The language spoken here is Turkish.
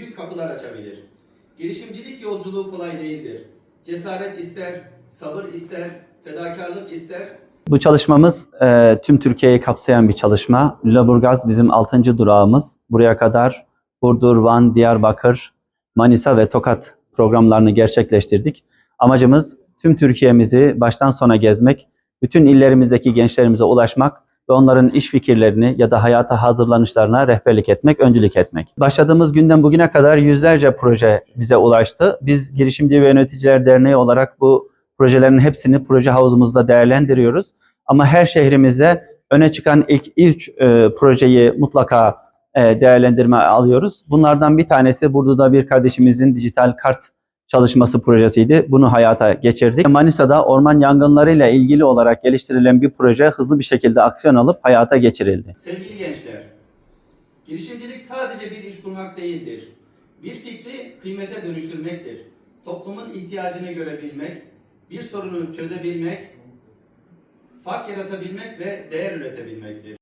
büyük kapılar açabilir. Girişimcilik yolculuğu kolay değildir. Cesaret ister, sabır ister, fedakarlık ister, Bu çalışmamız e, tüm Türkiye'yi kapsayan bir çalışma. Lüleburgaz bizim 6. durağımız. Buraya kadar Burdur, Van, Diyarbakır, Manisa ve Tokat programlarını gerçekleştirdik. Amacımız tüm Türkiye'mizi baştan sona gezmek, bütün illerimizdeki gençlerimize ulaşmak ve onların iş fikirlerini ya da hayata hazırlanışlarına rehberlik etmek, öncülük etmek. Başladığımız günden bugüne kadar yüzlerce proje bize ulaştı. Biz Girişimci ve Yöneticiler Derneği olarak bu projelerin hepsini proje havuzumuzda değerlendiriyoruz. Ama her şehrimizde öne çıkan ilk üç e, projeyi mutlaka e, değerlendirme alıyoruz. Bunlardan bir tanesi Burdur'da bir kardeşimizin dijital kart çalışması projesiydi. Bunu hayata geçirdik. Manisa'da orman yangınlarıyla ilgili olarak geliştirilen bir proje hızlı bir şekilde aksiyon alıp hayata geçirildi. Sevgili gençler, girişimcilik sadece bir iş kurmak değildir. Bir fikri kıymete dönüştürmektir. Toplumun ihtiyacını görebilmek, bir sorunu çözebilmek, fark yaratabilmek ve değer üretebilmektir.